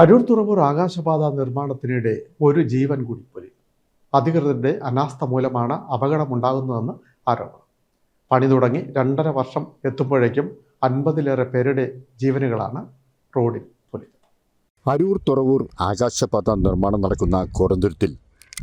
അരൂർ തുറവൂർ ആകാശപാത നിർമ്മാണത്തിനിടെ ഒരു ജീവൻ കൂടി പൊലി. അധികൃതരുടെ അനാസ്ഥ മൂലമാണ് അപകടമുണ്ടാകുന്നതെന്ന് ആരോപണം. പണി തുടങ്ങി രണ്ടര വർഷം എത്തുമ്പോഴേക്കും അൻപതിലേറെ പേരുടെ ജീവനുകളാണ് റോഡിൽ പൊലി അരൂർ തുറവൂർ ആകാശപാത നിർമ്മാണം നടക്കുന്ന കോരന്തുരുത്തിൽ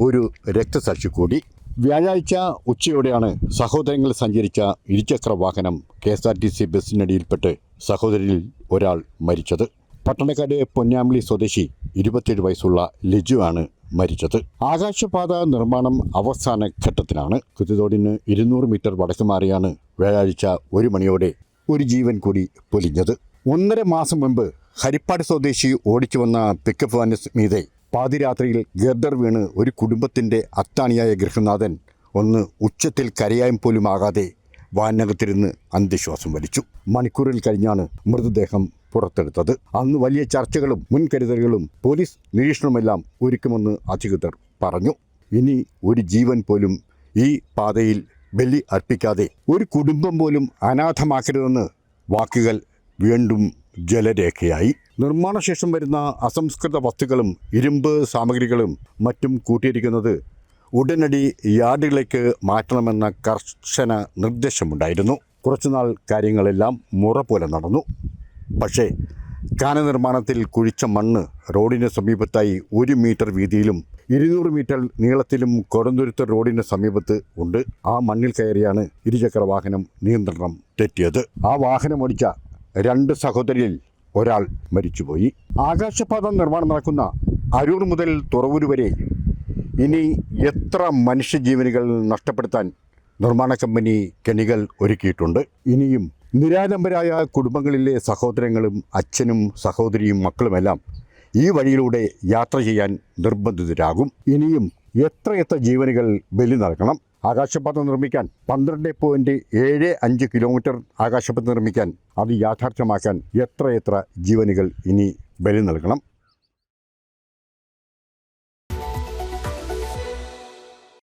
ഒരു രക്തസാക്ഷി കൂടി. വ്യാഴാഴ്ച ഉച്ചയോടെയാണ് സഹോദരങ്ങൾ സഞ്ചരിച്ച ഇരുചക്ര വാഹനം K S R T C ബസ്സിനടിയിൽപ്പെട്ട് സഹോദരിൽ ഒരാൾ മരിച്ചത്. പട്ടണക്കാട് പൊന്നാമ്പിളി സ്വദേശി ഇരുപത്തിയേഴ് വയസ്സുള്ള ലിജു ആണ് മരിച്ചത്. ആകാശപാത നിർമ്മാണം അവസാന ഘട്ടത്തിലാണ്. കുത്തിതോടിന് ഇരുന്നൂറ് മീറ്റർ വടക്ക് മാറിയാണ് വ്യാഴാഴ്ച ഒരു മണിയോടെ ഒരു ജീവൻ കൂടി പൊലിഞ്ഞത്. ഒന്നര മാസം മുമ്പ് ഹരിപ്പാട് സ്വദേശി ഓടിച്ചു വന്ന പിക്കപ്പ് വാന് മീതെ പാതിരാത്രിയിൽ ഗർദർ വീണ് ഒരു കുടുംബത്തിന്റെ അത്താണിയായ ഗൃഹനാഥൻ ഒന്ന് ഉച്ചത്തിൽ കരയായും പോലും ആകാതെ വാനകത്തിരുന്ന് അന്ത്യശ്വാസം വലിച്ചു. മണിക്കൂറിൽ കഴിഞ്ഞാണ് മൃതദേഹം പുറത്തെടുത്തത്. അന്ന് വലിയ ചർച്ചകളും മുൻകരുതലുകളും പോലീസ് നിരീക്ഷണമെല്ലാം ഒരുക്കുമെന്ന് അധികൃതർ പറഞ്ഞു. ഇനി ഒരു ജീവൻ പോലും ഈ പാതയിൽ ബലി അർപ്പിക്കാതെ ഒരു കുടുംബം പോലും അനാഥമാക്കരുതെന്ന് വാക്കുകൾ വീണ്ടും ജലരേഖയായി. നിർമ്മാണശേഷം വരുന്ന അസംസ്കൃത വസ്തുക്കളും ഇരുമ്പ് സാമഗ്രികളും മറ്റും കൂട്ടിയിരിക്കുന്നത് ഉടനടി യാർഡുകളിലേക്ക് മാറ്റണമെന്ന കർശന നിർദ്ദേശമുണ്ടായിരുന്നു. കുറച്ചുനാൾ കാര്യങ്ങളെല്ലാം മുറ പോലെ നടന്നു. പക്ഷേ കാന നിർമ്മാണത്തിൽ കുഴിച്ച മണ്ണ് റോഡിന് സമീപത്തായി ഒരു മീറ്റർ വീതിയിലും ഇരുന്നൂറ് മീറ്റർ നീളത്തിലും കൊടന്തുരുത്ത റോഡിന് സമീപത്ത് ഉണ്ട്. ആ മണ്ണിൽ കയറിയാണ് ഇരുചക്ര വാഹനം നിയന്ത്രണം തെറ്റിയത്. ആ വാഹനം ഓടിച്ച രണ്ട് സഹോദരിയിൽ ഒരാൾ മരിച്ചുപോയി. ആകാശപാത നിർമ്മാണം നടക്കുന്ന അരൂർ മുതൽ തുറവൂർ വരെ ഇനി എത്ര മനുഷ്യജീവനുകൾ നഷ്ടപ്പെടുത്താൻ നിർമ്മാണ കമ്പനി കെണികൾ ഒരുക്കിയിട്ടുണ്ട്? ഇനിയും നിരാലംബരായ കുടുംബങ്ങളിലെ സഹോദരങ്ങളും അച്ഛനും സഹോദരിയും മക്കളുമെല്ലാം ഈ വഴിയിലൂടെ യാത്ര ചെയ്യാൻ നിർബന്ധിതരാകും. ഇനിയും എത്രയെത്ര ജീവനുകൾ ബലി നൽകണം? ആകാശപാത നിർമ്മിക്കാൻ പന്ത്രണ്ട് പോയിന്റ് ഏഴ് അഞ്ച് കിലോമീറ്റർ ആകാശപാത നിർമ്മിക്കാൻ അത് യാഥാർത്ഥ്യമാക്കാൻ എത്രയെത്ര ജീവനുകൾ ഇനി ബലി നൽകണം?